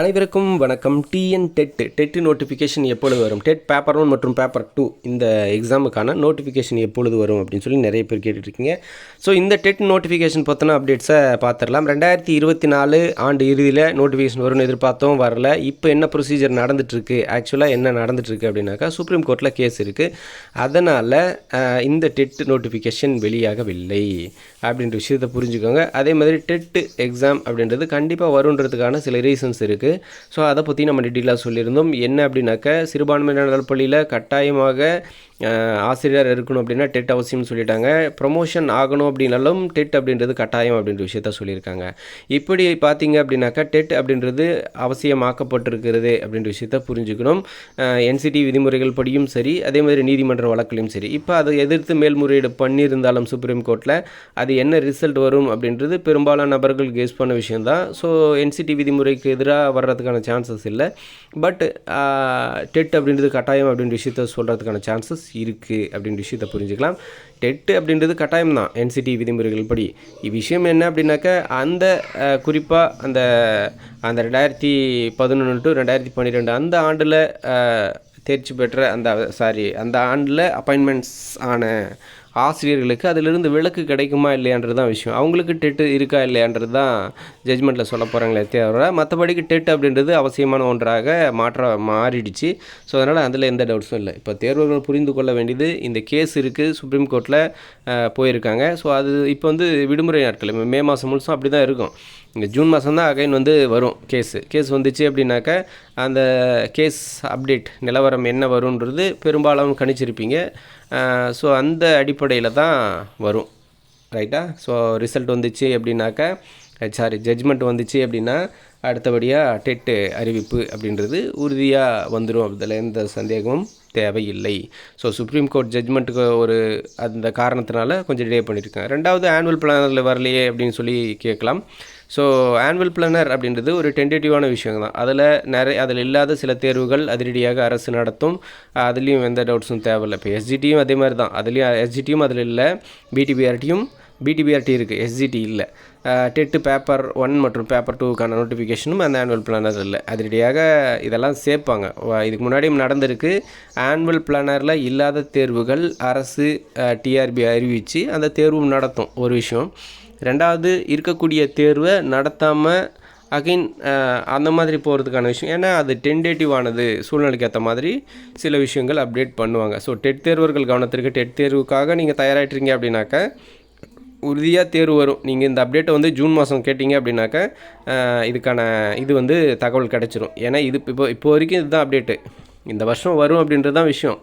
அனைவருக்கும் வணக்கம். TN dead dead notification எப்பொழுது வரும்? டெட் பேப்பர் ஒன் மற்றும் பேப்பர் டூ இந்த எக்ஸாமுக்கான நோட்டிஃபிகேஷன் எப்பொழுது வரும் அப்படின்னு சொல்லி நிறைய பேர் கேட்டுட்ருக்கீங்க. ஸோ இந்த டெட் நோட்டிஃபிகேஷன் பற்றின அப்டேட்ஸை பார்த்துடலாம் ரெண்டாயிரத்தி இருபத்தி நாலு ஆண்டு இறுதியில் நோட்டிஃபிகேஷன் வரும்னு எதிர்பார்த்தோம் வரல. இப்போ என்ன ப்ரொசீஜர் நடந்துட்டுருக்கு ஆக்சுவலாக என்ன நடந்துட்டுருக்கு அப்படின்னாக்கா சுப்ரீம் கோர்ட்டில் கேஸ் இருக்குது அதனால் இந்த டெட் நோட்டிஃபிகேஷன் வெளியாகவில்லை அப்படின்ற விஷயத்தை புரிஞ்சுக்கோங்க. அதே மாதிரி டெட்டு எக்ஸாம் அப்படின்றது கண்டிப்பாக வருன்றதுக்கான சில ரீசன்ஸ் இருக்குது ஸோ அதை பற்றி நம்ம டீட்டெயிலாக சொல்லியிருந்தோம். என்ன அப்படின்னாக்க சிறுபான்மையினர் நலப்பள்ளியில் கட்டாயமாக ஆசிரியர் இருக்கணும் அப்படின்னா டெட் அவசியம்னு சொல்லிட்டாங்க. ப்ரொமோஷன் ஆகணும் அப்படின்னாலும் டெட் அப்படின்றது கட்டாயம் அப்படின்ற விஷயத்த சொல்லியிருக்காங்க. இப்படி பார்த்தீங்க அப்படின்னாக்கா டெட் அப்படின்றது அவசியமாக்கப்பட்டிருக்கிறது அப்படின்ற விஷயத்த புரிஞ்சுக்கணும். என்சிடி விதிமுறைகள் படியும் சரி அதே மாதிரி நீதிமன்ற வழக்குலையும் சரி. இப்போ அதை எதிர்த்து மேல்முறையீடு பண்ணியிருந்தாலும் சுப்ரீம் கோர்ட்டில் அது என்ன ரிசல்ட் வரும் அப்படின்றது பெரும்பாலான நபர்கள் கேஸ் பண்ண விஷயம்தான். ஸோ என்சிடி விதிமுறைக்கு எதிராக வர்றதுக்கான சான்சஸ் இல்லை. பட் டெட் அப்படின்றது கட்டாயம் அப்படின்ற விஷயத்த சொல்கிறதுக்கான சான்சஸ் இருக்குது அப்படின்ற விஷயத்தை புரிஞ்சுக்கலாம். டெட் அப்படின்றது கட்டாயம் தான் என்சிடி விதிமுறைகள் படி. விஷயம் என்ன அப்படின்னாக்கா அந்த குறிப்பாக அந்த அந்த ரெண்டாயிரத்தி பதினொன்று டு ரெண்டாயிரத்தி பன்னிரெண்டு அந்த ஆண்டில் தேர்ச்சி பெற்ற அந்த சாரி அந்த ஆண்டில் அப்பாயின்மெண்ட்ஸ் ஆன ஆசிரியர்களுக்கு அதிலிருந்து விலக்கு கிடைக்குமா இல்லையான்றது தான் விஷயம். அவங்களுக்கு டெட்டு இருக்கா இல்லையான்றது தான் ஜட்ஜ்மெண்ட்டில் சொல்ல போகிறாங்களே தவிர மற்றபடிக்கு டெட் அப்படின்றது அவசியமான ஒன்றாக மாற்ற மாறிடுச்சு. ஸோ அதனால் அதில் எந்த டவுட்ஸும் இல்லை. இப்போ தேர்வர்கள் புரிந்து கொள்ள வேண்டியது இந்த கேஸ் இருக்குது சுப்ரீம் கோர்ட்டில் போயிருக்காங்க. ஸோ அது இப்போ வந்து விடுமுறை நாட்கள். மே மாதம் முழுசும் அப்படி தான் இருக்கும். இங்கே ஜூன் மாதம் தான் அகைன் வந்து வரும் கேஸு கேஸ் வந்துச்சு அப்படின்னாக்க அந்த கேஸ் அப்டேட் நிலவரம் என்ன வரும்ன்றது பெரும்பாலும் கணிச்சிருப்பீங்க. ஸோ அந்த அடிப்படையில் தான் வரும். ரைட்டா ஸோ ரிசல்ட் வந்துச்சு எப்படின்னாக்கா Eh, சாரி ஜட்ஜ்மெண்ட் வந்துச்சு அப்படின்னா அடுத்தபடியாக டெட்டு அறிவிப்பு அப்படின்றது உறுதியாக வந்துடும் அதில் எந்த சந்தேகமும் தேவையில்லை. ஸோ சுப்ரீம் கோர்ட் ஜட்ஜ்மெண்ட்டுக்கு ஒரு அந்த காரணத்தினால கொஞ்சம் டிலே பண்ணியிருக்காங்க ரெண்டாவது ஆனுவல் பிளானரில் வரலையே அப்படின்னு சொல்லி கேட்கலாம். ஸோ ஆனுவல் பிளானர் அப்படின்றது ஒரு டென்டேட்டிவான விஷயம் தான் அதில் நிறைய அதில் இல்லாத சில தேர்வுகள் அதிரடியாக அரசு நடத்தும். அதுலேயும் எந்த டவுட்ஸும் தேவையில்லை. இப்போ எஸ்ஜிடியும் அதே மாதிரி தான் அதுலேயும் எஸ்ஜிடியும் அதில் இல்லை. பிடிபிஆர்டியும் பிடிபிஆர்டி இருக்குது எஸ்ஜிடி இல்லை. டெட்டு பேப்பர் ஒன் மற்றும் பேப்பர் டூக்கான நோட்டிஃபிகேஷனும் அந்த ஆனுவல் பிளானர் இல்லை. அதிரடியாக இதெல்லாம் சேர்ப்பாங்க. இதுக்கு முன்னாடியும் நடந்திருக்கு. ஆனுவல் பிளானரில் இல்லாத தேர்வுகள் அரசு டிஆர்பி அறிவித்து அந்த தேர்வும் நடத்தும். ஒரு விஷயம். ரெண்டாவது இருக்கக்கூடிய தேர்வை நடத்தாமல் அகைன் அந்த மாதிரி போகிறதுக்கான விஷயம். ஏன்னா அது டென்டேட்டிவ் ஆனது. சூழ்நிலைக்கு ஏற்ற மாதிரி சில விஷயங்கள் அப்டேட் பண்ணுவாங்க. ஸோ டெட் தேர்வர்கள் கவனத்திற்கு டெட் தேர்வுக்காக நீங்கள் தயாராகிட்டீங்க அப்படின்னாக்க உறுதியாக தேர்வு வரும். நீங்கள் இந்த அப்டேட்டை வந்து ஜூன் மாதம் கேட்டிங்க அப்படின்னாக்கா இதுக்கான இது வந்து தகவல் கிடச்சிரும். ஏன்னா இது இப்போ இப்போ வரைக்கும் இதுதான் அப்டேட்டு இந்த வருஷம் வரும் அப்படின்றது தான் விஷயம்.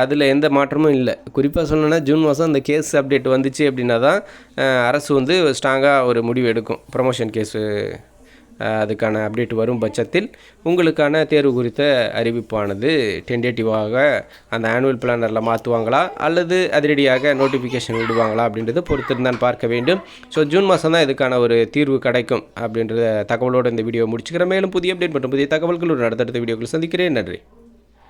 அதில் எந்த மாற்றமும் இல்லை. குறிப்பாக சொல்லணும்னா ஜூன் மாதம் அந்த கேஸ் அப்டேட் வந்துச்சு அப்படின்னா தான் அரசு வந்து ஸ்ட்ராங்காக ஒரு முடிவு எடுக்கும். ப்ரொமோஷன் கேஸு அதுக்கான அப்டேட் வரும் பட்சத்தில் உங்களுக்கான தேர்வு குறித்த அறிவிப்பானது டென்டேட்டிவாக அந்த ஆனுவல் பிளானரில் மாற்றுவாங்களா அல்லது அதிரடியாக நோட்டிஃபிகேஷன் விடுவாங்களா? அப்படின்றத பொறுத்திருந்தான் பார்க்க வேண்டும். ஸோ ஜூன் மாதம் தான் இதுக்கான ஒரு தீர்வு கிடைக்கும் அப்படின்ற தகவலோடு இந்த வீடியோ முடிச்சுக்கிறேன். மேலும் புதிய அப்டேட் மற்றும் புதிய தகவல்கள் ஒரு அடுத்தடுத்த வீடியோக்கள் சந்திக்கிறேன். நன்றி.